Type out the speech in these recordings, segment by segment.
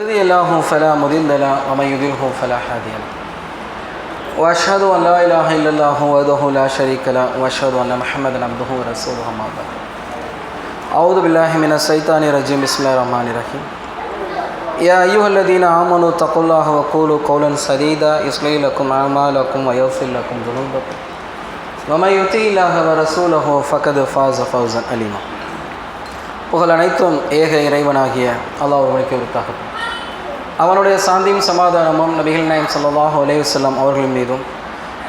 يهدي الله فلا مضل له ومن يضلله فلا هادي له. وأشهد أن لا إله إلا الله وحده لا شريك له وأشهد أن محمدا عبده ورسوله أما بعد. أعوذ بالله من الشيطان الرجيم. بسم الله الرحمن الرحيم. يا أيها الذين آمنوا اتقوا الله وقولوا قولا سديدا. يصلح لكم أعمالكم ويغفر لكم ذنوبكم. ومن يطع الله ورسوله فقد فاز فوزا عليما புகழ் அனைத்தும் ஏக இறைவனாகிய அல்லாஹ் ஒருவனுக்கு அவனுடைய சாந்தியும் சமாதானமும் நபிகள் நாயம் ஸல்லல்லாஹு அலைஹி அவர்கள் மீதும்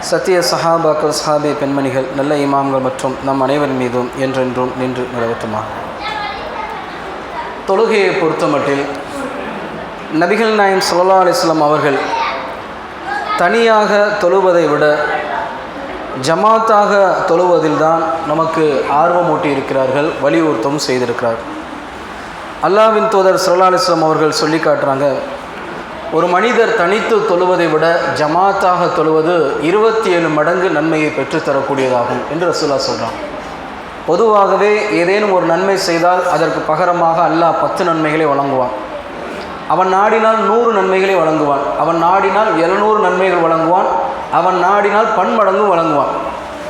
சத்திய சஹாபாக்கள் சஹாபி பெண்மணிகள் நல்ல இமாம்கள் மற்றும் நம் அனைவரின் மீதும் என்றென்றும் நின்று நிறைவேற்றுமாக. தொழுகையை பொறுத்தமட்டில் நபிகள் நாயம் சல்லா அலிஸ்லாம் அவர்கள் தனியாக தொழுவதை விட ஜமாத்தாக தொழுவதில்தான் நமக்கு ஆர்வமூட்டி இருக்கிறார்கள் வலியுறுத்தவும் செய்திருக்கிறார். அல்லாவின் தூதர் சல்லாஹிஸ்லாம் அவர்கள் சொல்லி காட்டுறாங்க ஒரு மனிதர் தனித்து தொழுவதை விட ஜமாத்தாக தொழுவது இருபத்தி ஏழு மடங்கு நன்மையை பெற்றுத்தரக்கூடியதாகும் என்று ரசூலா சொல்கிறான் பொதுவாகவே ஏதேனும் ஒரு நன்மை செய்தால் அதற்கு பகரமாக அல்லாஹ் பத்து நன்மைகளை வழங்குவான். அவன் நாடினால் நூறு நன்மைகளை வழங்குவான். அவன் நாடினால் எழுநூறு நன்மைகள் வழங்குவான். அவன் நாடினால் பன்மடங்கு வழங்குவான்.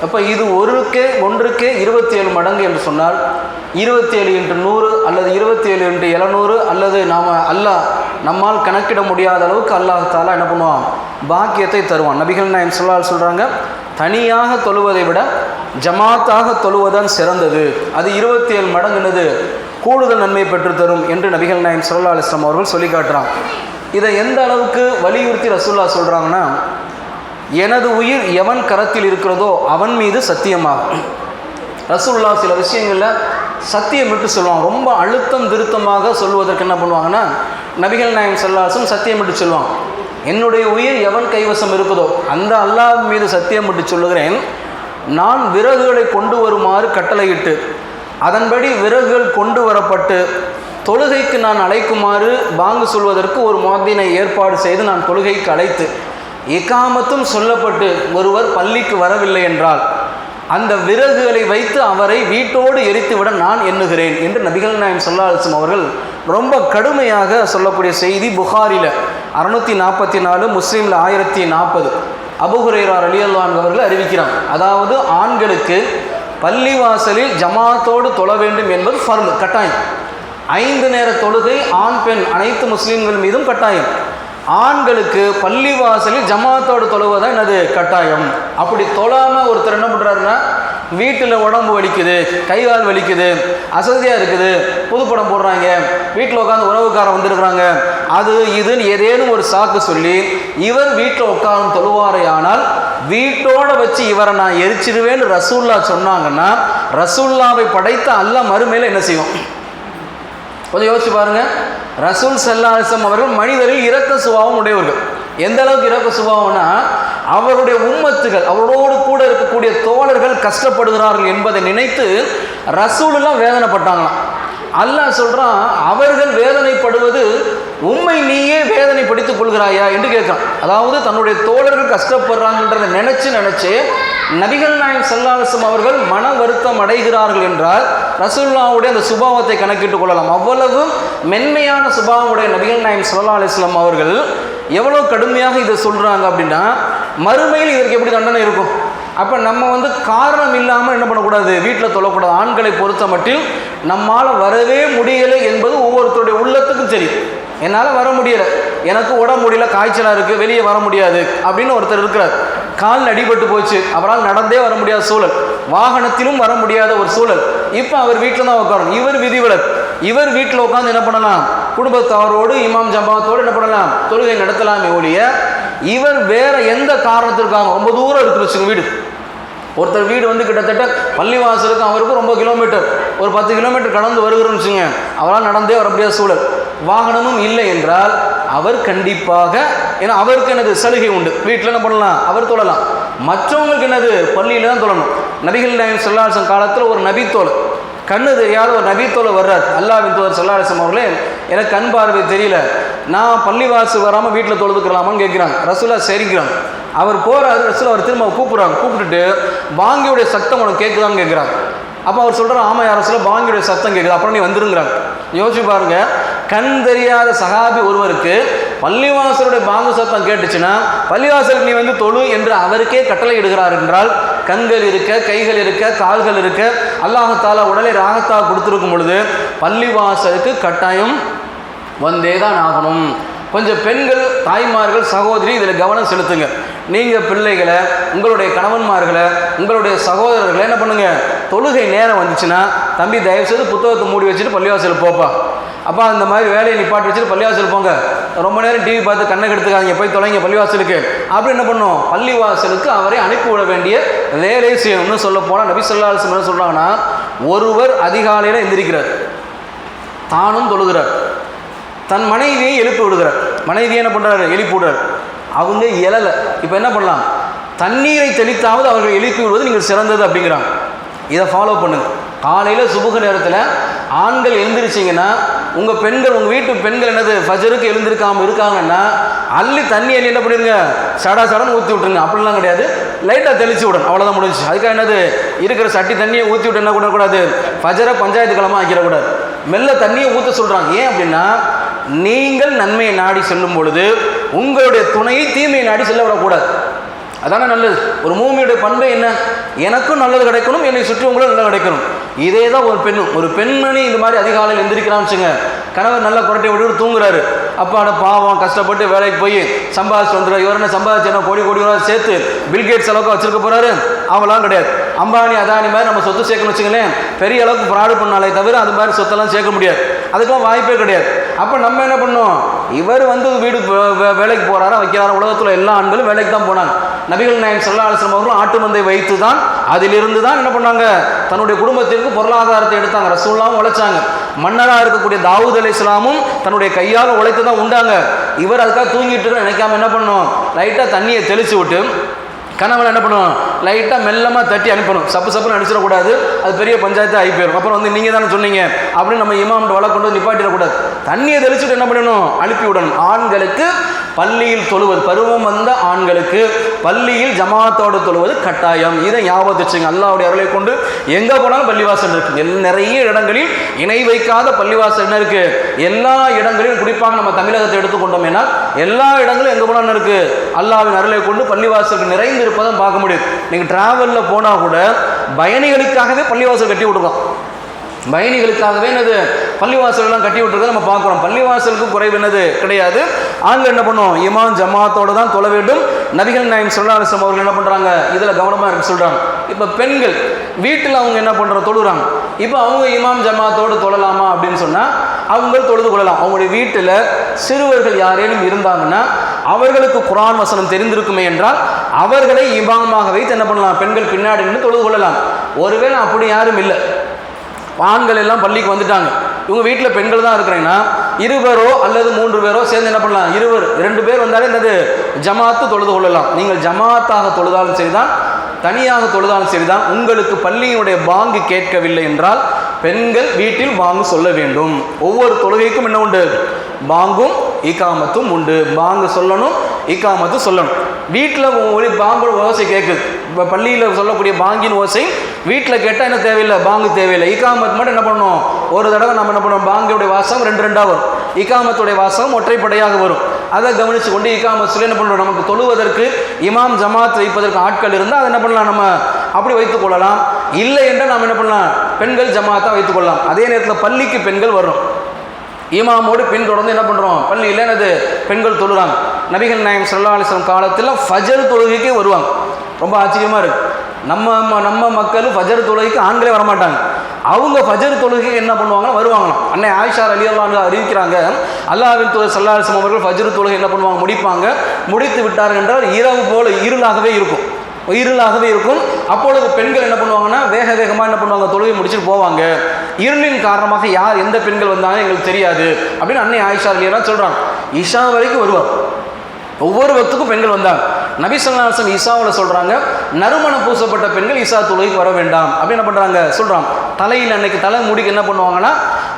அப்போ இது ஒருக்கே ஒன்றுக்கே இருபத்தி ஏழு மடங்கு என்று சொன்னால் இருபத்தி ஏழு இன்று நூறு அல்லது இருபத்தி ஏழு இன்று எழுநூறு அல்லது நாம் அல்லாஹ் நம்மால் கணக்கிட முடியாத அளவுக்கு அல்லாஹாலா என்ன பண்ணுவான்? பாக்கியத்தை தருவான். நபிகள் நாயம் சொல்லால் சொல்கிறாங்க தனியாக தொழுவதை விட ஜமாத்தாக தொழுவதான் சிறந்தது. அது இருபத்தி ஏழு மடங்குனது கூடுதல் நன்மை பெற்றுத்தரும் என்று நபிகள் நாயம் சொல்லா அலிஸ்லாம் அவர்கள் சொல்லி காட்டுறான் இதை எந்த அளவுக்கு வலியுறுத்தி ரசூல்லா சொல்கிறாங்கன்னா எனது உயிர் எவன் கரத்தில் இருக்கிறதோ அவன் மீது சத்தியமாகும் ரசூல்லா சில விஷயங்களில் சத்தியம் விட்டு சொல்லுவாங்க. ரொம்ப அழுத்தம் திருத்தமாக சொல்வதற்கு என்ன பண்ணுவாங்கன்னா நபிகள் நாயம் செல்லாசும் சத்தியம் விட்டு சொல்லுவாங்க. என்னுடைய உயிர் எவன் கைவசம் இருக்குதோ அந்த அல்லாஹ் மீது சத்தியம் விட்டு சொல்லுகிறேன். நான் விறகுகளை கொண்டு வருமாறு கட்டளையிட்டு அதன்படி விறகுகள் கொண்டு வரப்பட்டு தொழுகைக்கு நான் அழைக்குமாறு பாங்கு சொல்வதற்கு ஒரு மாதினை ஏற்பாடு செய்து நான் தொழுகைக்கு அழைத்து இக்காமத்தும் சொல்லப்பட்டு ஒருவர் பள்ளிக்கு வரவில்லை என்றால் அந்த விறகுகளை வைத்து அவரை வீட்டோடு எரித்துவிட நான் எண்ணுகிறேன் என்று நபிகள் நாயம் சொல்லாசம் அவர்கள் ரொம்ப கடுமையாக சொல்லக்கூடிய செய்தி புகாரில். அறுநூற்றி நாற்பத்தி நாலு முஸ்லீமில் ஆயிரத்தி நாற்பது. அபுஹுரேரார் அலியல்லான் அவர்கள் அறிவிக்கிறாங்க. அதாவது ஆண்களுக்கு பள்ளிவாசலில் ஜமாத்தோடு தொழ வேண்டும் என்பது ஃபர்மு கட்டாயம். ஐந்து நேர தொழுகை ஆண் பெண் அனைத்து முஸ்லீம்கள் மீதும் கட்டாயம். ஆண்களுக்கு பள்ளிவாசலில் ஜமாத்தோடு தொழுவதான் என்னது? கட்டாயம். அப்படி தொழாமல் ஒருத்தர் என்ன பண்ணுறாருன்னா வீட்டில் உடம்பு வலிக்குது கை கால் வலிக்குது அசதியாக இருக்குது புதுப்படம் போடுறாங்க வீட்டில் உட்காந்து உறவுக்காரன் வந்திருக்கிறாங்க. அது இதுன்னு ஏதேனும் ஒரு சாக்கு சொல்லி இவர் வீட்டில் உட்காந்து தொழுவாரே ஆனால் வீட்டோட வச்சு இவரை நான் எரிச்சிடுவேன்னு ரசூல்லா சொன்னாங்கன்னா ரசூல்லாவை படைத்த அல்ல மறுமையில் என்ன செய்வோம் கொஞ்சம் யோசிச்சு பாருங்க. ரசூல் சல்லாசம் அவர்கள் மனிதரில் இரக்க சுபாவம் உடையவர்கள். எந்த அளவுக்கு இரக்க சுபாவம்னா அவருடைய உம்மத்துகள் அவரோடு கூட இருக்கக்கூடிய தோழர்கள் கஷ்டப்படுகிறார்கள் என்பதை நினைத்து ரசூலெல்லாம் வேதனைப்பட்டாங்களாம். அல்லாஹ் சொல்கிறான் அவர்கள் வேதனைப்படுவது உண்மை நீயே வேதனைப்படுத்திக் கொள்கிறாயா என்று கேட்குறான். அதாவது தன்னுடைய தோழர்கள் கஷ்டப்படுறாங்கன்றதை நினச்சி நினச்சி நபிகள் நாயம் சல்லாசம் அவர்கள் மன வருத்தம் அடைகிறார்கள் என்றால் ரசூல்லாவுடைய அந்த சுபாவத்தை கணக்கிட்டுக் கொள்ளலாம். அவ்வளவு மென்மையான சுபாவமுடைய நபிகள் நாயம் சல்லா அலிஸ்லாம் அவர்கள் எவ்வளோ கடுமையாக இதை சொல்கிறாங்க அப்படின்னா மறுமையில் இதற்கு எப்படி தண்டனை இருக்கும்? அப்போ நம்ம வந்து காரணம் இல்லாமல் என்ன பண்ணக்கூடாது? வீட்டில் தொழக்கூடாது ஆண்களை பொறுத்த மட்டில் நம்மால் வரவே முடியலை என்பது ஒவ்வொருத்தருடைய உள்ளத்துக்கும் சரி. என்னால் வர முடியலை. எனக்கு உடம்பு முடியல காய்ச்சலாக இருக்குது வெளியே வர முடியாது அப்படின்னு ஒருத்தர் இருக்கிறார். கால் அடிபட்டு போச்சு. அவரால் நடந்தே வர முடியாத சூழல். வாகனத்திலும் வர முடியாத ஒரு சூழல். இப்போ அவர் வீட்டில் தான் உட்காரணும். இவர் விதிவிலக் இவர் வீட்டில் உட்காந்து என்ன பண்ணலாம்? குடும்பத்தாரோடு இமாம் ஜமாத்தோடு என்ன பண்ணலாம்? தொழுகை நடத்தலாமே ஒழிய இவர் வேற எந்த காரணத்திற்காக ரொம்ப தூரம் இருக்கிற வீடு. ஒருத்தர் வீடு வந்து கிட்டத்தட்ட பள்ளிவாசலுக்கும் அவருக்கும் ரொம்ப கிலோமீட்டர். ஒரு பத்து கிலோமீட்டர் கடந்து வருகிறோம்னு வச்சுங்க அவரால் நடந்தே வர முடியாத சூழல். வாகனமும் இல்லை என்றால் அவர் கண்டிப்பாக ஏன்னா அவருக்கு எனது சலுகை உண்டு. வீட்டில் என்ன பண்ணலாம்? அவர் தொழலாம். மற்றவங்களுக்கு என்னது? பள்ளியில் தான் தொழணும். நபிகள் நாயன் சொல்லாசம் காலத்தில் ஒரு நபித்தோல் கண்ணு தெரியாத ஒரு நபித்தோலை வர்றார். அல்லாவின் தோழர் சொல்லாசம் அவர்களே எனக்கு கண் பார்வை தெரியல. நான் பள்ளிவாசல் வராமல் வீட்டில் தொழுதுக்கலாமான்னு கேட்குறாங்க ரசூலா சரிக்கிறாங்க அவர் போகிறாரு ரசூலா அவர் திரும்ப கூப்பிட்றாங்க. கூப்பிட்டுட்டு பாங்கியுடைய சத்தம் உனக்கு கேட்குதான்னு கேட்குறாங்க அப்போ அவர் சொல்கிறார் ஆமாம் யார் ரசூலா பாங்கியுடைய சத்தம் கேட்குது அப்புறம் நீ வந்துருங்கிறாங்க. யோசிச்சு பாருங்க. கண் தெரியாத சகாபி ஒருவருக்கு பள்ளிவாசலுடைய பாங்கு சத்தம் கேட்டுச்சுன்னா பள்ளிவாசலுக்கு நீ வந்து தொழு என்று அவருக்கே கட்டளை இடுகிறார் என்றால் கண்கள் இருக்க கைகள் இருக்க கால்கள் இருக்க அல்லாஹத்தாலா உடலை ராகத்தா கொடுத்துருக்கும் பொழுது பள்ளிவாசலுக்கு கட்டாயம் வந்தே தான் ஆகணும். கொஞ்சம் பெண்கள் தாய்மார்கள் சகோதரி இதில் கவனம் செலுத்துங்க. நீங்கள் பிள்ளைகளை உங்களுடைய கணவன்மார்களை உங்களுடைய சகோதரர்களை என்ன பண்ணுங்கள் தொழுகை நேரம் வந்துச்சுன்னா தம்பி தயவுசெய்து புத்தகத்தை மூடி வச்சுட்டு பள்ளிவாசல் போப்பா. அப்பா அந்த மாதிரி வேலையை நிப்பாட்டி வச்சுட்டு பள்ளிவாசல் போங்க. ரொம்ப நேரம் டிவி பார்த்து கண்ணை கெடுத்துக்காதீங்க. போய் தொலைங்க பள்ளிவாசலுக்கு. அப்படி என்ன பண்ணும்? பள்ளிவாசலுக்கு அவரை அனுப்பி விட வேண்டிய வேலை செய்யணும்னு சொல்ல போனால் நபி சொல்லா என்ன சொல்கிறாங்கன்னா ஒருவர் அதிகாலையில் எந்திரிக்கிறார். தானும் தொழுகிறார். தன் மனைவியை எழுப்பி விடுகிறார். மனைவியை என்ன பண்ணுறாரு எழுப்பி விடுறார். அவங்க எழலை. இப்போ என்ன பண்ணலாம்? தண்ணீரை தெளித்தாவது அவர்கள் எழுப்பி விடுவது நீங்கள் சிறந்தது அப்படிங்கிறாங்க. இதை ஃபாலோ பண்ணுங்க. காலையில் சுபுக நேரத்தில் ஆண்கள் எழுந்திரிச்சிங்கன்னா உங்கள் பெண்கள் உங்கள் வீட்டு பெண்கள் என்னது? ஃபஜருக்கு எழுந்திருக்காமல் இருக்காங்கன்னா அள்ளி தண்ணி அள்ளி என்ன பண்ணிருங்க? சடா சடன்னு ஊற்றி விட்டுருங்க. அப்படிலாம் கிடையாது. லைட்டாக தெளிச்சு விடணும். அவ்வளோதான் முடிஞ்சு அதுக்காக என்னது? இருக்கிற சட்டி தண்ணியை ஊற்றி விட்டு என்ன பண்ணக்கூடாது? ஃபஜரை பஞ்சாயத்து கிழமை ஆக்கிடக்கூடாது. மெல்ல தண்ணியை ஊற்ற சொல்கிறாங்க ஏன் அப்படின்னா நீங்கள் நன்மையை நாடி செல்லும் பொழுது உங்களுடைய துணையை தீமையை நாடி செல்ல விடக்கூடாது அதானே நல்லது. ஒரு மூமியுடைய பண்பு என்ன? எனக்கும் நல்லது கிடைக்கணும் என்னை சுற்றிவங்களும் நல்லது கிடைக்கணும். இதே தான் ஒரு பெண்ணும் ஒரு பெண்மணி இந்த மாதிரி அதிகாலையில் எந்திரிக்கிறான்னு வச்சுங்க. கணவர் நல்லா புரட்டை விட்டு தூங்குறாரு. அப்பாட பாவம் கஷ்டப்பட்டு வேலைக்கு போய் சம்பாதிச்சு வந்துடுறாரு. இவர் என்ன சம்பாதிச்சு என்ன கோடி கோடி ரூபா சேர்த்து பில்கேட்ஸ் அளவுக்கு வச்சிருக்க போறாரு? அவங்களாம் கிடையாது. அம்பானி அதானி மாதிரி நம்ம சொத்து சேர்க்கணும் வச்சுங்களேன். பெரிய அளவுக்கு ஃப்ராடு பண்ணாலே தவிர அது மாதிரி சொத்தெல்லாம் சேர்க்க முடியாது. அதுக்கெல்லாம் வாய்ப்பே கிடையாது. அப்போ நம்ம என்ன பண்ணோம் இவர் வந்து வீடு வே- வேலைக்கு போகிறாரா வைக்கிறாரா? உலகத்தில் எல்லா ஆண்களும் வேலைக்கு தான் போனாங்க. நபிகள் நாயகம் சல்லா அலிஸ்லாம் அவர்களும் ஆட்டு மந்தை வைத்து தான் அதிலிருந்து தான் என்ன பண்ணாங்க? தன்னுடைய குடும்பத்திற்கு பொருளாதாரத்தை எடுத்தாங்க. ரசூல்லாம் உழைச்சாங்க. மன்னராக இருக்கக்கூடிய தாவூத் அலி இஸ்லாமும் தன்னுடைய கையால் உழைத்து தான் உண்டாங்க. இவர் அதுக்காக தூங்கிட்டு நினைக்காம என்ன பண்ணோம்? லைட்டாக தண்ணியை தெளிச்சு விட்டு கணவன் என்ன பண்ணுவோம்? லைட்டாக மெல்லமாக தட்டி அனுப்பணும். சப்பு சப்புன்னு அடிச்சிடக்கூடாது. அது பெரிய பஞ்சாயத்து ஆகி போயிடும் அப்புறம் வந்து நீங்கள் தானே சொன்னீங்க. அப்படின்னு நம்ம இமாம்கிட்ட வழக்கு கொண்டு நிப்பாட்டிடக்கூடாது. தண்ணியை தெளிச்சுட்டு என்ன பண்ணணும்? அனுப்பி விடணும் ஆண்களுக்கு பள்ளியில் தொழுவது பருவம் வந்த ஆண்களுக்கு பள்ளியில் ஜமாத்தோடு தொழுவது கட்டாயம். இதை ஞாபகத்து வச்சுங்க. அல்லாவுடைய அருளை கொண்டு எங்கே போனாலும் பள்ளிவாசல் இருக்கு. எல் நிறைய இடங்களில் இணை வைக்காத பள்ளிவாசல் என்ன இருக்கு? எல்லா இடங்களிலும் குறிப்பாக நம்ம தமிழகத்தை எடுத்துக்கொண்டோம் ஏன்னா எல்லா இடங்களும் எங்கே போனாலும் இருக்கு. அல்லாவின் அருளை கொண்டு பள்ளிவாசலுக்கு நிறைந்து இருப்பதை பார்க்க முடியும். நீங்கள் டிராவலில் போனால் கூட பயணிகளுக்காகவே பள்ளிவாசல் கட்டி விடுறோம் பயணிகளுக்காகவே என்னது? பள்ளிவாசல்லாம் கட்டி விட்டுருக்கதை நம்ம பார்க்குறோம். பள்ளிவாசலுக்கு குறைவு என்னது? கிடையாது. ஆண்கள் என்ன பண்ணும்? இமாம் ஜமாத்தோடு தான் தொழ வேண்டும். நபிகள் நாயம் சொல்லாசம் அவர்கள் என்ன பண்ணுறாங்க இதில் கவனமாக இருக்க சொல்கிறாங்க இப்போ பெண்கள் வீட்டில் அவங்க என்ன பண்ணுற தொழுறாங்க. இப்போ அவங்க இமாம் ஜமாத்தோடு தொழலாமா அப்படின்னு சொன்னால் அவங்க தொழுது கொள்ளலாம். அவங்களுடைய வீட்டில் சிறுவர்கள் யாரேனும் இருந்தாங்கன்னா அவர்களுக்கு குரான் வசனம் தெரிந்திருக்குமே என்றால் அவர்களை இமாமாக வைத்து என்ன பண்ணலாம்? பெண்கள் பின்னாடி நின்று தொழுது கொள்ளலாம். ஒருவேளை அப்படி யாரும் இல்லை. ஆண்கள் எல்லாம் பள்ளிக்கு வந்துட்டாங்க. இவங்க வீட்டில் பெண்கள் தான் இருக்கிறீங்கன்னா இருவரோ அல்லது மூன்று பேரோ சேர்ந்து என்ன பண்ணலாம்? இருவர். ரெண்டு பேர் வந்தாலே என்னது? ஜமாத்து தொழுது கொள்ளலாம். நீங்கள் ஜமாத்தாக தொழுதாலும் சரிதான் தனியாக தொழுதாலும் சரிதான். உங்களுக்கு பள்ளியினுடைய பாங்கு கேட்கவில்லை என்றால் பெண்கள் வீட்டில் பாங்கு சொல்ல வேண்டும். ஒவ்வொரு தொழுகைக்கும் என்ன உண்டு? பாங்கும் இக்காமத்தும் உண்டு. பாங்கு சொல்லணும் இக்காமத்து சொல்லணும். வீட்டில் ஒரு பாங்கோட ஓசை கேட்குது. இப்போ பள்ளியில் சொல்லக்கூடிய பாங்கின் ஓசை வீட்டில் கேட்டால் என்ன தேவையில்லை? பாங்கு தேவையில்லை. இக்காமத் மட்டும் என்ன பண்ணுவோம் ஒரு தடவை நம்ம என்ன பண்ணுவோம் பாங்குடைய வாசம் ரெண்டு ரெண்டாக வரும். இக்காமத்துடைய வாசம் ஒற்றைப்படையாக வரும். அதை கவனித்து கொண்டு இக்காமத் என்ன பண்ணுறோம் நமக்கு தொழுவதற்கு இமாம் ஜமாத் வைப்பதற்கு ஆட்கள் இருந்தால் அதை என்ன பண்ணலாம் நம்ம? அப்படி வைத்துக் கொள்ளலாம். இல்லை என்றால் நாம் என்ன பண்ணலாம்? பெண்கள் ஜமாத்தாக வைத்துக் கொள்ளலாம். அதே நேரத்தில் பள்ளிக்கு பெண்கள் வரும் இமாமோடு பின்தொடர்ந்து என்ன பண்ணுறோம் பள்ளியில் எனது பெண்கள் தொழுறாங்க. நபிகள் நாயம் சல்லா அலிஸ்லாம் காலத்தில் ஃபஜர் தொழுகைக்கே வருவாங்க. ரொம்ப ஆச்சரியமாக இருக்குது நம்ம நம்ம மக்கள் ஃபஜர் தொழுகைக்கு ஆண்களே வரமாட்டாங்க. அவங்க ஃபஜர் தொழுகைக்கு என்ன பண்ணுவாங்கன்னா வருவாங்களாம். அன்னை ஆயிஷார் அலி அல்லா அறிவிக்கிறாங்க அல்லாவின் தூதர் சல்லாசம் அவர்கள் ஃபஜர் தொழுகை என்ன பண்ணுவாங்க முடிப்பாங்க. முடித்து விட்டார்கள் என்றால் இரவு போல இருளாகவே இருக்கும். இருளாகவே இருக்கும். அப்பொழுது பெண்கள் என்ன பண்ணுவாங்கன்னா வேக வேகமாக என்ன பண்ணுவாங்க தொழுகை முடிச்சுட்டு போவாங்க. இருளின் காரணமாக யார் எந்த பெண்கள் வந்தாங்க எங்களுக்கு தெரியாது. அப்படின்னு அன்னை ஆயிஷா அலியெல்லாம் சொல்கிறாங்க இஷா வரைக்கும் வருவார். ஒவ்வொரு வக்துக்கும் பெண்கள் வந்தாங்க. நபி சொல்லாசம் ஈசாவில் சொல்கிறாங்க நறுமணம் பூசப்பட்ட பெண்கள் ஈசா தொழுகைக்கு வர வேண்டாம். அப்படின்னு என்ன பண்ணுறாங்க சொல்கிறான் தலையில் அன்னைக்கு தலை முடிக்கு என்ன பண்ணுவாங்கன்னா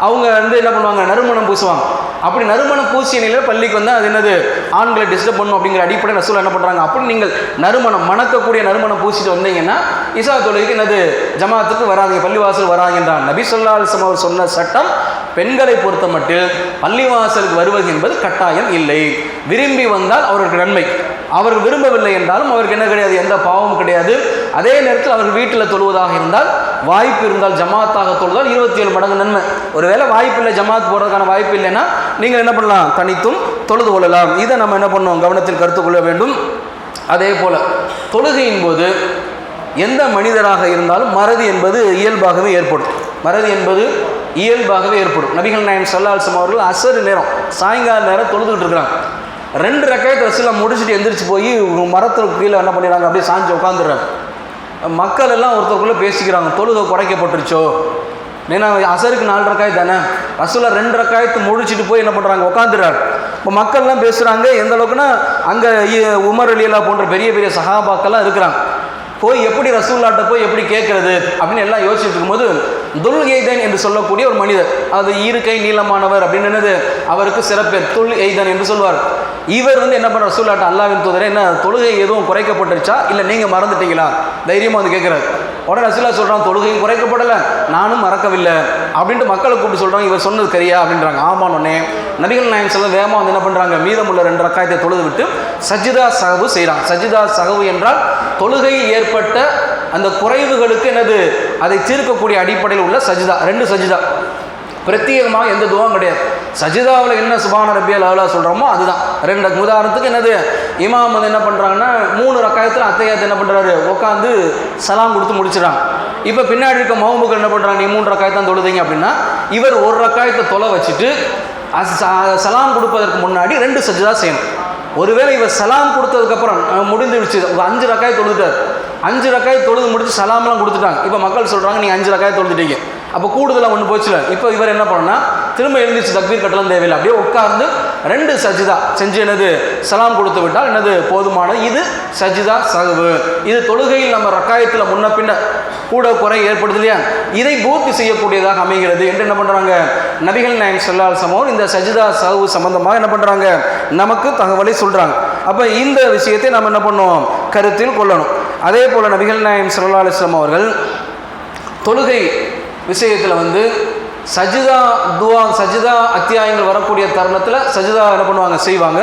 அவங்க வந்து என்ன பண்ணுவாங்க? நறுமணம் பூசுவாங்க. அப்படி நறுமணம் பூசிய நிலையில் பள்ளிக்கு வந்தால் அது என்னது? ஆண்களை டிஸ்டர்ப் பண்ணும் அப்படிங்கிற அடிப்படை ரசூல் என்ன பண்ணுறாங்க அப்படி நீங்கள் நறுமணம் மணக்கக்கூடிய நறுமணம் பூசிட்டு வந்தீங்கன்னா இசா தொழுகைக்கு என்னது? ஜமாத்துக்கு வராதீங்க பள்ளிவாசல் வராங்கன்றான் நபி சொல்லா அவர் சொன்ன சட்டம் பெண்களை பொறுத்த மட்டில் பள்ளிவாசலுக்கு வருவது என்பது கட்டாயம் இல்லை. விரும்பி வந்தால் அவர்களுக்கு நன்மை. அவர்கள் விரும்பவில்லை என்றாலும் அவருக்கு என்ன கிடையாது? எந்த பாவமும் கிடையாது. அதே நேரத்தில் அவர்கள் வீட்டில் தொழுவதாக இருந்தால் வாய்ப்பு இருந்தால் ஜமாத்தாக தொழுதால் இருபத்தி ஏழு மடங்கு நன்மை. ஒருவேளை வாய்ப்பு இல்லை ஜமாத் போடுறதுக்கான வாய்ப்பு இல்லைன்னா நீங்கள் என்ன பண்ணலாம்? தனித்தும் தொழுது கொள்ளலாம். இதை நம்ம என்ன பண்ணுவோம்? கவனத்தில் கருத்து கொள்ள வேண்டும். அதே போல் தொழுகையின் போது எந்த மனிதராக இருந்தாலும் மறதி என்பது இயல்பாகவே ஏற்படும். மறதி என்பது இயல்பாகவே ஏற்படும். நபிகள் நாயன் சல்லால்சம் அவர்கள் அசரு நேரம் சாயங்கால நேரம் தொழுதுகிட்டு இருக்கிறாங்க. ரெண்டு ரக்காயத்து ரசிலாம் முடிச்சுட்டு எந்திரிச்சு போய் மரத்துக்கு கீழே என்ன பண்ணிடுறாங்க? அப்படியே சாஞ்சு உட்காந்துடுறாங்க மக்கள் எல்லாம் ஒருத்தருக்குள்ளே பேசிக்கிறாங்க. தொழுகை குறைக்கப்பட்டுருச்சோ? ஏன்னா அசருக்கு நாலு ரக்காய் தானே? ரசூலா ரெண்டு ரக்காயத்து முடிச்சுட்டு போய் என்ன பண்ணுறாங்க உட்காந்துறாரு இப்போ மக்கள்லாம் பேசுகிறாங்க எந்த அளவுக்குன்னா அங்கே உமர் அலியல்லா போன்ற பெரிய பெரிய சகாபாக்கெல்லாம் இருக்கிறாங்க. போய் எப்படி ரசூல்லாட்ட போய் எப்படி கேட்குறது? அப்படின்னு எல்லாம் யோசிச்சுட்டு இருக்கும்போது துல் எய்தன் என்று சொல்லக்கூடிய ஒரு மனிதர். அது இருக்கை நீளமானவர் அப்படின்னு என்னது? அவருக்கு சிறப்பு. துல் எய்தன் என்று சொல்வார். இவர் வந்து என்ன பண்ணுற ரசூல்லாட்ட அல்லாவின் தூதரே என்ன தொழுகை எதுவும் குறைக்கப்பட்டுருச்சா? இல்லை நீங்கள் மறந்துட்டீங்களா? தைரியமாக வந்து கேட்குறாரு உடனே ரசூலா சொல்கிறான் தொழுகையும் குறைக்கப்படலை. நானும் மறக்கவில்லை. அப்படின்ட்டு மக்களை கூப்பிட்டு சொல்கிறாங்க இவர் சொன்னது கரியா அப்படின்றாங்க. ஆமானே நபிகள் நாயன் சொல்ல வேகமாக வந்து என்ன பண்ணுறாங்க மீதமுள்ள ரெண்டு ரக்காயத்தை தொழுது விட்டு சஜிதா சகவு செய்கிறான் சஜிதா சகவு என்றால் தொழுகையில் ஏற்பட்ட அந்த குறைவுகளுக்கு என்னது? அதை தீர்க்கக்கூடிய அடிப்படையில் உள்ள சஜிதா ரெண்டு சஜிதா. பிரத்யேகமாக எந்த துவம் கிடையாது. சஜிதாவில் என்ன சுபான ரபியல் அவ்வளோ சொல்கிறோமோ அதுதான். ரெண்டு உதாரணத்துக்கு என்னது? இமாம் வந்து என்ன பண்ணுறாங்கன்னா மூணு ரக்காயத்தில் அத்தையாத்து என்ன பண்ணுறாரு உட்காந்து சலாம் கொடுத்து முடிச்சிடறாங்க. இப்போ பின்னாடி இருக்க மௌமுக்கள் என்ன பண்ணுறாங்க நீ மூணு ரக்காயத்தான் தொழுதீங்க அப்படின்னா இவர் ஒரு ரக்காயத்தை தொலை வச்சுட்டு ச- சலாம் கொடுப்பதற்கு முன்னாடி ரெண்டு சஜிதா செய்யணும். ஒருவேளை இவர் சலாம் கொடுத்ததுக்கப்புறம் முடிந்துடுச்சு. ஒரு அஞ்சு ரக்காய் தொழுதுட்டார். அஞ்சு ரக்காய் தொழுது முடித்து சலாம்லாம் கொடுத்துட்டாங்க. இப்போ மக்கள் சொல்கிறாங்க நீங்கள் அஞ்சு ரக்காய் தொழுதுட்டீங்க. அப்போ கூடுதலாக ஒன்று போச்சுல. இப்போ இவர் என்ன பண்ணால் திரும்ப எழுந்திரிச்சு தக்பீர் கட்டலாம் தேவையில்லை. அப்படியே உட்கார்ந்து ரெண்டு சஜிதா செஞ்சு எனது சலாம் கொடுத்து விட்டால் எனது போதுமான இது சஜிதா சகவு. இது தொழுகையில் நம்ம ரக்காயத்தில் முன்ன பின்ன கூட குறை ஏற்படுது இல்லையா? இதை பூர்த்தி செய்யக்கூடியதாக அமைகிறது என்று என்ன பண்ணுறாங்க நபிகள் நாயன் சொல்லால் சமோர் இந்த சஜிதா சகவு சம்பந்தமாக என்ன பண்ணுறாங்க நமக்கு தகவலை சொல்கிறாங்க அப்போ இந்த விஷயத்தை நம்ம என்ன பண்ணுவோம்? கருத்தில் கொள்ளணும். அதே போல் நபிகள் நாயம் சல்லா அவர்கள் தொழுகை விஷயத்தில் வந்து சஜிதா துவா சஜிதா அத்தியாயங்கள் வரக்கூடிய தருணத்தில் சஜிதா என்ன பண்ணுவாங்க? செய்வாங்க.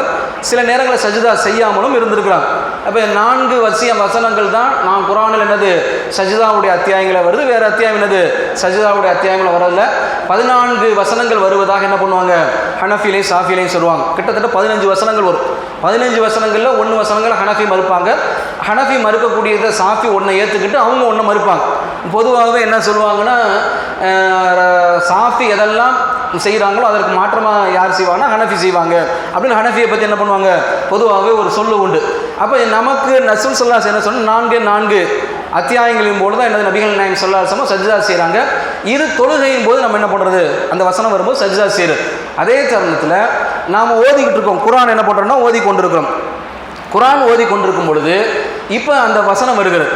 சில நேரங்களில் சஜிதா செய்யாமலும் இருந்திருக்கிறாங்க. அப்போ நான்கு வசிய வசனங்கள் தான் நான் குரானில் என்னது? சஜிதாவுடைய அத்தியாயங்களை வருது. வேறு அத்தியாயம் என்னது? சஜிதாவுடைய அத்தியாயங்களை வரதில்ல பதினான்கு வசனங்கள் வருவதாக என்ன பண்ணுவாங்க? ஹனஃபிலே சாஃபிலையும் சொல்லுவாங்க. கிட்டத்தட்ட பதினஞ்சு வசனங்கள் வரும். பதினஞ்சு வசனங்களில் ஒன்று வசனங்கள் ஹனஃபி மறுப்பாங்க. ஹனஃபி மறுக்கக்கூடியதை சாஃபி ஒன்றை ஏற்றுக்கிட்டு அவங்க ஒன்றை மறுப்பாங்க. பொதுவாகவே என்ன சொல்லுவாங்கன்னா எதெல்லாம் செய்கிறாங்களோ அதற்கு மாற்றமாக யார் செய்வாங்கன்னா ஹனஃபி செய்வாங்க. அப்படின்னு ஹனஃபியை பற்றி என்ன பண்ணுவாங்க? பொதுவாகவே ஒரு சொல்லு உண்டு. அப்போ நமக்கு நசுல் சொல்லாஸ் என்ன சொன்ன நான்கு நான்கு அத்தியாயங்களின் போது தான் என்னது நபிகள் நாயகம் சொல்லாசமோ சஜிதா செய்கிறாங்க இது தொழுகையின் போது நம்ம என்ன பண்ணுறது அந்த வசனம் வரும்போது சஜிதா செய்யுது அதே தருணத்தில் நாம் ஓதிக்கிட்டு இருக்கோம். குரான் என்ன பண்ணுறோம்னா ஓதி கொண்டிருக்கிறோம் குரான் ஓதி கொண்டிருக்கும் பொழுது இப்போ அந்த வசனம் வருகிறது.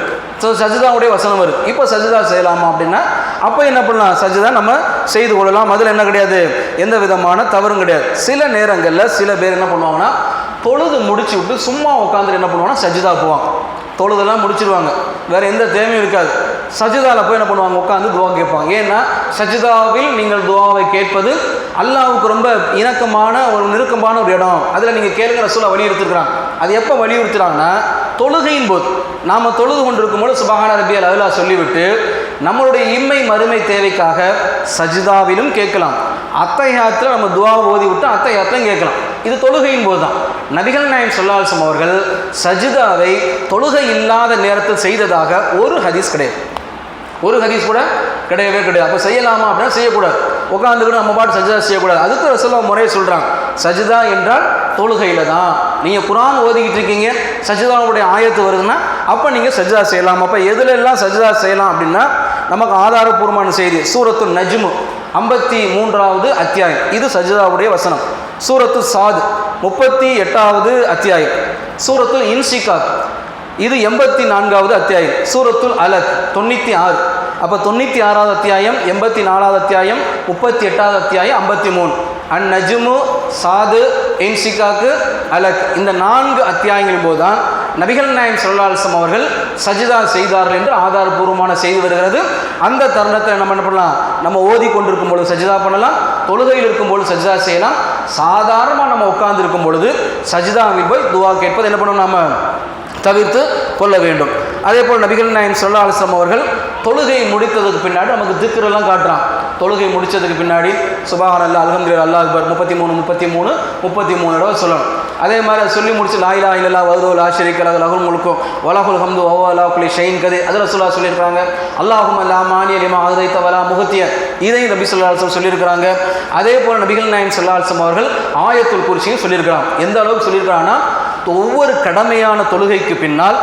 ஸோ சஜிதாவுடைய வசனம் வருது. இப்போ சஜிதா செய்யலாமா அப்படின்னா அப்போ என்ன பண்ணலாம்? சஜிதா நம்ம செய்து கொள்ளலாம். அதில் என்ன கிடையாது? எந்த விதமான தவறும் கிடையாது. சில நேரங்களில் சில பேர் என்ன பண்ணுவாங்கன்னா தொழுது முடிச்சு விட்டு சும்மா உட்காந்துட்டு என்ன பண்ணுவாங்கன்னா சஜிதா போவாங்க. தொழுதெல்லாம் முடிச்சிருவாங்க. வேறு எந்த தேவையும் இருக்காது. சஜிதாவில் போய் என்ன பண்ணுவாங்க? உட்காந்து துவா கேட்பாங்க. ஏன்னா சஜிதாவில் நீங்கள் துவாவை கேட்பது அல்லாவுக்கு ரொம்ப இணக்கமான ஒரு நெருக்கமான ஒரு இடம். அதில் நீங்கள் கேளுங்க ரசூலா வலியுறுத்திருக்கிறாங்க. அது எப்போ வலியுறுத்துறாங்கன்னா தொழுகையின் போது நாம் தொழுது கொண்டிருக்கும் போது சுபஹான ரபியல் அலுவலா சொல்லிவிட்டு நம்மளுடைய இம்மை மறுமை தேவைக்காக சஜிதாவிலும் கேட்கலாம். அத்தையாத்தில் நம்ம துவா ஓதி விட்டு அத்தையாத்திலும் கேட்கலாம். இது தொழுகையின் போது தான் நபிகள் நாயன் சொல்லாசம் அவர்கள் சஜிதாவை தொழுகை இல்லாத நேரத்தில் செய்ததாக ஒரு ஹதீஸ் கிடையாது. ஒரு ஹதீஸ் கூட கிடையவே கிடையாது. அப்போ செய்யலாமா அப்படின்னா செய்யக்கூடாது. உட்காந்துக்கிட்டு நம்ம பாட்டு சஜிதா செய்யக்கூடாது. அதுக்கு ரசூல்லா முறையை சொல்கிறாங்க சஜிதா என்றால் தொழுகையில் தான் நீங்கள் குரான் ஓதிக்கிட்டு இருக்கீங்க சஜிதாவுடைய ஆயத்து வருதுன்னா அப்போ நீங்கள் சஜிதா செய்யலாம். அப்போ எதுல எல்லாம் சஜிதா செய்யலாம் அப்படின்னா நமக்கு ஆதாரபூர்வமான செய்தி சூரத்து நஜ்மு ஐம்பத்தி மூன்றாவது அத்தியாயம். இது சஜிதாவுடைய வசனம். சூரத்து சாது முப்பத்தி எட்டாவது அத்தியாயம். சூரத்து இன்சிகாத் இது எண்பத்தி நான்காவது அத்தியாயம். சூரத்துல் அலத் தொண்ணூற்றி ஆறு அப்போ தொண்ணூற்றி ஆறாவது அத்தியாயம் எண்பத்தி நாலாவது அத்தியாயம் முப்பத்தி எட்டாவது அத்தியாயம் ஐம்பத்தி மூணு அன் நஜ்மு சாது என்சிகாக்கு அலக். இந்த நான்கு அத்தியாயங்களின் போது தான் நபிகள் நாயம் சொல்லாசம் அவர்கள் சஜிதா செய்தார்கள் என்று ஆதாரபூர்வமான செய்தி வருகிறது. அந்த தருணத்தை நம்ம என்ன பண்ணலாம்? நம்ம ஓதி கொண்டிருக்கும் பொழுது சஜிதா பண்ணலாம். தொழுகையில் இருக்கும் பொழுது சஜிதா செய்யலாம். சாதாரணமாக நம்ம உட்கார்ந்து இருக்கும் பொழுது சஜிதாவில் போய் துவா கேட்பது என்ன பண்ணணும் நாம் தவிர்த்து கொள்ள வேண்டும். அதே போல் நபிகள் நாயன் சொல்லா அலிஸ்லாம் அவர்கள் தொழுகை முடித்ததுக்கு பின்னாடி நமக்கு திக்கரெல்லாம் காட்டுறான். தொழுகை முடித்ததுக்கு பின்னாடி சுபாகன் அல்லா அலமது அல்லா அக்பர் முப்பத்தி மூணு முப்பத்தி மூணு முப்பத்தி மூணு தடவை சொல்லணும். அதே மாதிரி அதை சொல்லி முடிச்சு லாயிலா இல்லல்லா வதுதோ லாஷரிக் அலகு லகுல் முழுக்கும் வலகுல் ஹம்து ஒவ்வா அல்லா குலி ஷெயின் கதை அதில் சொல்லா சொல்லியிருக்காங்க அல்லாஹும் அல்லா மானிய லிமா ஆதைத்த வலா முகத்திய இதையும் நபி சொல்லா அலுவலம் சொல்லியிருக்கிறாங்க. அதே போல் நபிகள் நாயன் சொல்லா அலுவலம் அவர்கள் ஆயத்துல் குறிச்சியும் சொல்லியிருக்கிறாங்க எந்த அளவுக்கு சொல்லியிருக்கிறாங்கன்னா ஒவ்வொரு கடமையான தொழுகைக்கு பின்னால்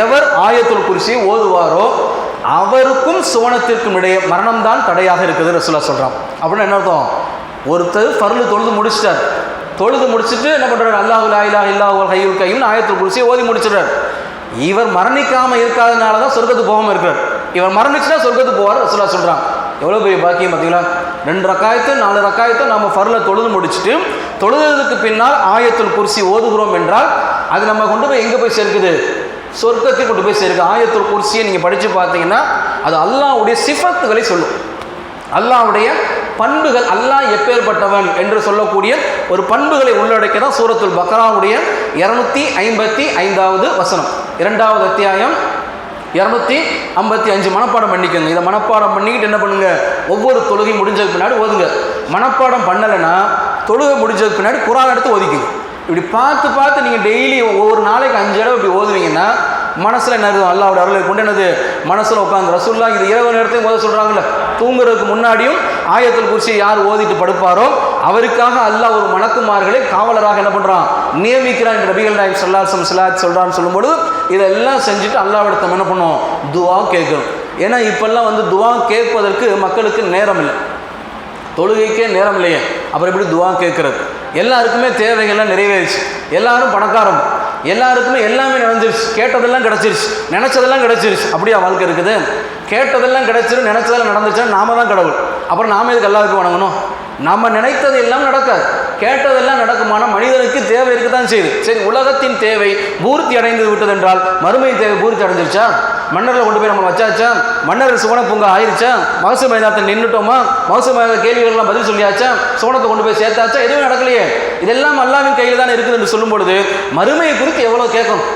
எவர் ஆயத்துல் குர்சியை ஓதுவாரோ அவருக்கும் சுவனத்திற்கும் இடையே மரணம்தான் தடையாக இருக்குது ரசுல்லா சொல்கிறான் அப்படின்னு என்ன அர்த்தம்? ஒருத்தர் ஃபர்லு தொழுது முடிச்சிட்டார். தொழுது முடிச்சுட்டு என்ன பண்ணுறாரு அல்லாஹ் இலா இல்லா ஹையுல் கையும் ஆயத்துல் குர்சியை ஓதி முடிச்சிடுறார். இவர் மரணிக்காமல் இருக்காதனால தான் சொர்க்கத்துக்கு போகாமல் இருக்கிறார். இவர் மரணிச்சுனா சொர்க்கத்துக்கு போவார் ரசூலா சொல்கிறான் எவ்வளோ பெரிய பாக்கியம் பார்த்தீங்களா? ரெண்டு ரக்காயத்து நாலு ரக்காயத்தை நம்ம ஃபரில் தொழுது முடிச்சுட்டு தொழுதுறதுக்கு பின்னால் ஆயத்துல் குர்சி ஓதுகிறோம் என்றால் அது நம்ம கொண்டு போய் எங்கே போய் சேர்க்குது? சொர்க்கத்தை கொண்டு போய் சேர்க்கு ஆயத்துல் குர்சியை நீங்கள் படித்து பார்த்தீங்கன்னா அது அல்லாவுடைய சிஃபத்துகளை சொல்லும். அல்லாஹ்வுடைய பண்புகள் அல்லாஹ் எப்பேற்பட்டவன் என்று சொல்லக்கூடிய ஒரு பண்புகளை உள்ளடக்கி தான் சூரத்துல் பக்ராவுடைய இரநூத்தி ஐம்பத்தி ஐந்தாவது வசனம். இரண்டாவது அத்தியாயம் இரநூத்தி ஐம்பத்தி அஞ்சு மனப்பாடம் பண்ணிக்கோங்க. இதை மனப்பாடம் பண்ணிக்கிட்டு என்ன பண்ணுங்க? ஒவ்வொரு தொழுகை முடிஞ்சதுக்கு பின்னாடி ஓதுங்க. மனப்பாடம் பண்ணலைன்னா தொழுகை முடிஞ்சதுக்கு பின்னாடி குரான் எடுத்து ஒதுக்குங்க இப்படி பார்த்து பார்த்து நீங்கள் டெய்லி ஒவ்வொரு நாளைக்கு அஞ்சு இடம் இப்படி ஓதுவீங்கன்னா மனசில் என்ன இருக்கும் அல்லாவோட அருளை கொண்டு என்னது? மனசில் உட்காந்து ரசூல்லா இது இரவு நேரத்தையும் ஓத சொல்கிறாங்களே தூங்குறதுக்கு முன்னாடியும் ஆயத்தில் குறிச்சி யார் ஓதிட்டு படுப்பாரோ அவருக்காக அல்லாஹ் ஒரு மணக்குமார்களை காவலராக என்ன பண்ணுறான் நியமிக்கிறான் ரபிகள் நபிகள் நாயக் சொல்லாசம் சிலாத் சொல்கிறான்னு சொல்லும்போது இதெல்லாம் செஞ்சுட்டு அல்லாவிடத்தம் என்ன பண்ணுவோம் துவா கேட்கணும் ஏன்னா இப்பெல்லாம் வந்து துவா கேட்பதற்கு மக்களுக்கு நேரம் இல்லை தொழுகைக்கே நேரம் இல்லையே அப்புறம் எப்படி துவா கேட்குறது. எல்லாருக்குமே தேவைகள்லாம் நிறைவேறிச்சு. எல்லாரும் பணக்காரம் எல்லாருக்குமே எல்லாமே நடந்துருச்சு கேட்டதெல்லாம் கிடச்சிருச்சு. நினச்சதெல்லாம் கிடச்சிருச்சு. அப்படியா வாழ்க்கை இருக்குது? கேட்டதெல்லாம் கிடச்சிரும். நினச்சதெல்லாம் நடந்துச்சுன்னா நாம தான் கடவுள். அப்புறம் நாம இதுக்கு எல்லாருக்கும் வணங்கணும்? நம்ம நினைத்தது எல்லாம் நடக்காது. கேட்டதெல்லாம் நடக்குமான மனிதனுக்கு தேவை இருக்க தான் செய்யுது. சரி உலகத்தின் தேவை பூர்த்தி அடைந்து விட்டது என்றால் மறுமையின் தேவை பூர்த்தி அடைஞ்சிருச்சா? மன்னரில் கொண்டு போய் நம்ம வச்சாச்சா? மன்னர் சுவன பூங்கா ஆயிருச்சா? மகசு மைதானத்தை நின்றுட்டோமா மகசு மைதான கேள்விகள்லாம் பதில் சொல்லியாச்சா? சுவனத்தை கொண்டு போய் சேர்த்தாச்சா? எதுவும் நடக்கலையே. இதெல்லாம் அல்லாவின் கையில் தான் இருக்குது என்று சொல்லும் பொழுது மறுமையை குறித்து எவ்வளோ கேட்கணும்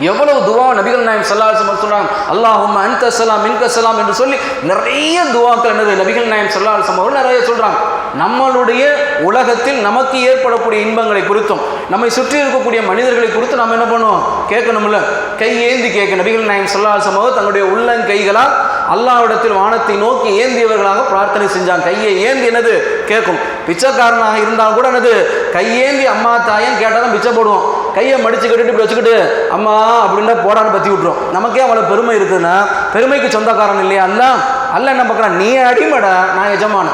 எவ்வளவு துவா நபிகள் நாயம் சல்லாஹம் சொல்றாங்க? அல்லாஹும் அந்த சலாம் மின்க சலாம் என்று சொல்லி நிறைய துவாக்கள் என்னது? நபிகள் நாயம் சல்லாஹம் அவர்கள் நிறைய சொல்றாங்க. நம்மளுடைய உலகத்தில் நமக்கு ஏற்படக்கூடிய இன்பங்களை குறித்தும் நம்மை சுற்றி இருக்கக்கூடிய மனிதர்களை குறித்து நம்ம என்ன பண்ணுவோம்? கேட்கணும்ல. கை ஏந்தி கேட்க நபிகள் நாயம் சல்லாஹம் அவர்கள் தன்னுடைய உள்ளங்கைகளால் அல்லாவிடத்தில் வானத்தை நோக்கி ஏந்தியவர்களாக பிரார்த்தனை செஞ்சாங்க. கையை ஏந்தி என்னது? கேட்கும். பிச்சைக்காரனாக இருந்தாலும் கூட என்னது? கையேந்தி அம்மா தாயன் கேட்டால் தான் பிச்சை போடுவோம். கையை மடிச்சு கட்டிட்டு இப்படி வச்சுக்கிட்டு அம்மா அப்படின்னா போடான்னு பற்றி விட்ருவோம் நமக்கே அவ்வளோ பெருமை இருக்குதுன்னா பெருமைக்கு சொந்தக்காரன் இல்லையா? அல்ல அல்ல என்ன பார்க்குறான்? நீ அடிமடா நான் எஜமான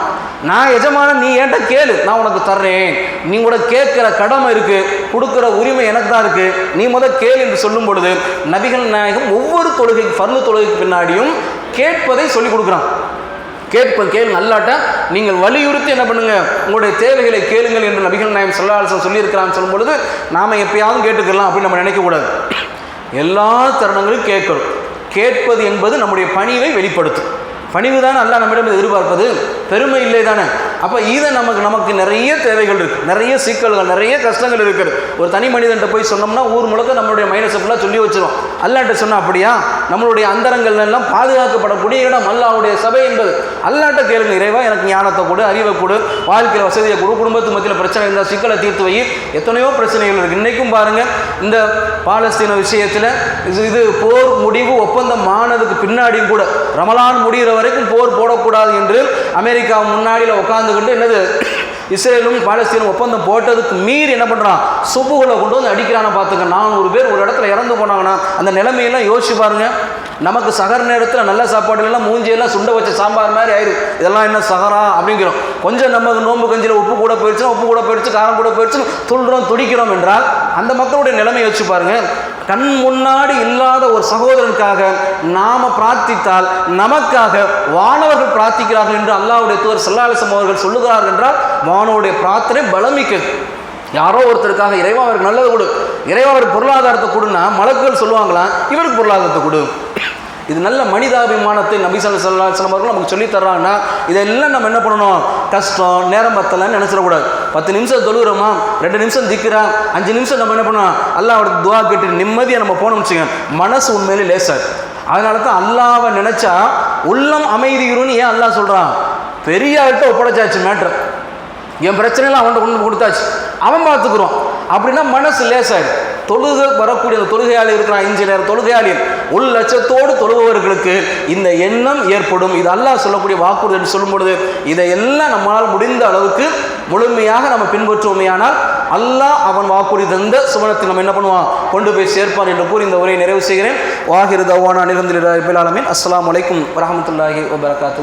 நான் எஜமான நீ ஏன்ட்ட கேளு? நான் உனக்கு தர்றேன். நீ கூட கேட்குற கடமை இருக்கு கொடுக்குற உரிமை எனக்கு தான் இருக்கு. நீ முத கேளு என்று சொல்லும் பொழுது நபிகள் நாயகம் ஒவ்வொரு தொழுகைக்கு பருந்து தொழுகைக்கு பின்னாடியும் கேட்பதை சொல்லி கொடுக்குறான். கேட்ப கேள் நல்லாட்டா நீங்கள் வலியுறுத்தி என்ன பண்ணுங்க உங்களுடைய தேவைகளை கேளுங்கள் என்று நபிகள் நாயம் சொல்லாசன் சொல்லியிருக்கிறான்னு சொல்லும் பொழுது நாம் எப்பயாவது கேட்டுக்கலாம் அப்படின்னு நம்ம நினைக்கக்கூடாது எல்லா தருணங்களும் கேட்கணும். கேட்பது என்பது நம்முடைய பணிவை வெளிப்படுத்தும். பணிவு தானே அல்ல நம்மிடம் எதிர்பார்ப்பது? பெருமை இல்லை தானே? அப்போ இதை நமக்கு நமக்கு நிறைய தேவைகள் இருக்குது நிறைய சிக்கல்கள் நிறைய கஷ்டங்கள் இருக்குது. ஒரு தனி மனிதன்ட்ட போய் சொன்னோம்னா ஊர் முழுக்க நம்மளுடைய மைனஸை ஃபுல்லாக சொல்லி வச்சிடும் அல்லாட்ட சொன்னால் அப்படியா? நம்மளுடைய அந்தரங்கள் எல்லாம் பாதுகாக்கப்படக்கூடிய இடம் அல்லாவுடைய சபை என்பது. அல்லாட்ட கேளுங்க இறைவா எனக்கு ஞானத்தை கொடு அறிவை கொடு வாழ்க்கையில் வசதியை கொடு குடும்பத்து மத்தியில் பிரச்சனை இருந்தால் சிக்கலை தீர்த்து வை. எத்தனையோ பிரச்சனைகள் இருக்குது இன்றைக்கும் பாருங்கள் இந்த பாலஸ்தீன விஷயத்தில் இது இது போர் முடிவு ஒப்பந்தம் ஆனதுக்கு பின்னாடியும் கூட ரமலான் முடிகிற வரைக்கும் போர் போடக்கூடாது என்று அமெரிக்கா முன்னாடியில் உட்காந்துக்கிட்டு என்னது இஸ்ரேலும் பாலஸ்தீனும் ஒப்பந்தம் போட்டதுக்கு மீறி என்ன பண்ணுறான் சுப்புகளை கொண்டு வந்து அடிக்கிறான பார்த்துங்க நானூறு பேர் ஒரு இடத்துல இறந்து போனாங்கன்னா அந்த நிலைமையெல்லாம் யோசிச்சு பாருங்கள் நமக்கு சகர் நேரத்தில் நல்ல சாப்பாடு எல்லாம் மூஞ்சியெல்லாம் சுண்ட வச்ச சாம்பார் மாதிரி ஆயிரும் இதெல்லாம் என்ன சகரா அப்படிங்கிறோம். கொஞ்சம் நமக்கு நோம்பு கஞ்சியில் உப்பு கூட போயிடுச்சுன்னா உப்பு கூட போயிடுச்சு காரம் கூட போயிடுச்சுன்னு துள்ளுறோம் துடிக்கிறோம் என்றால் அந்த மக்களுடைய நிலைமையை வச்சு பாருங்கள் கண் முன்னாடி இல்லாத ஒரு சகோதரனுக்காக நாம் பிரார்த்தித்தால் நமக்காக வானவர்கள் பிரார்த்திக்கிறார்கள் என்று அல்லாவுடைய தூதர் சல்லாலிசம் அவர்கள் சொல்லுகிறார்கள் என்றால் வானோடைய பிரார்த்தனை பலமிக்கிறது யாரோ ஒருத்தருக்காக இறைவா அவருக்கு நல்லது கொடு. இறைவா அவருக்கு பொருளாதாரத்தை கொடுன்னா மலக்குகள் சொல்லுவாங்களாம் இவருக்கு பொருளாதாரத்தை கொடு. இது நல்ல மனிதாபிமானத்தை நபி சல்லா சல்லாஹ் அவர்கள் நமக்கு சொல்லி தர்றாங்கன்னா இதெல்லாம் நம்ம என்ன பண்ணணும்? கஷ்டம் நேரம் பத்தலைன்னு நினச்சிடக்கூடாது. பத்து நிமிஷம் தொழுகிறோமா? ரெண்டு நிமிஷம் திக்கிறோம் அஞ்சு நிமிஷம் நம்ம என்ன பண்ணணும்? அல்லாவோட துவா கேட்டு நிம்மதியாக நம்ம போனோம்னு வச்சுக்கோங்க. மனசு உண்மையிலே லேசாது அதனால தான் அல்லாவை நினச்சா உள்ளம் அமைதிகிறோன்னு ஏன் அல்லாஹ் சொல்கிறான் பெரிய ஆள்கிட்ட ஒப்படைச்சாச்சு மேட்ரு என் பிரச்சனைலாம் அவன்கிட்ட கொண்டு கொடுத்தாச்சு. அவன் பார்த்துக்குறோம் அப்படின்னா மனசு லேசாயிடும். தொழுகை வரக்கூடிய அந்த தொழுகையாளி இருக்கிறான் இன்ஜினியர் தொழுகையாளி ஒரு லட்சத்தோடு தொழுபவர்களுக்கு இந்த எண்ணம் ஏற்படும். இது அல்லாஹ் சொல்லக்கூடிய வாக்குறுதி என்று சொல்லும் பொழுது இதையெல்லாம் நம்மளால் முடிந்த அளவுக்கு முழுமையாக நம்ம பின்பற்றுவோமையானால் அல்லாஹ் அவன் வாக்குறுதி தந்த சுவனத்தில் நம்ம என்ன பண்ணுவான்? கொண்டு போய் சேர்ப்பான் என்று கூறி இந்த உரையை நிறைவு செய்கிறேன். வாகிரு தவானா நிரந்திர அஸ்லாம் வலைக்கும் வரமத்துல்லாஹி வபரகாத்து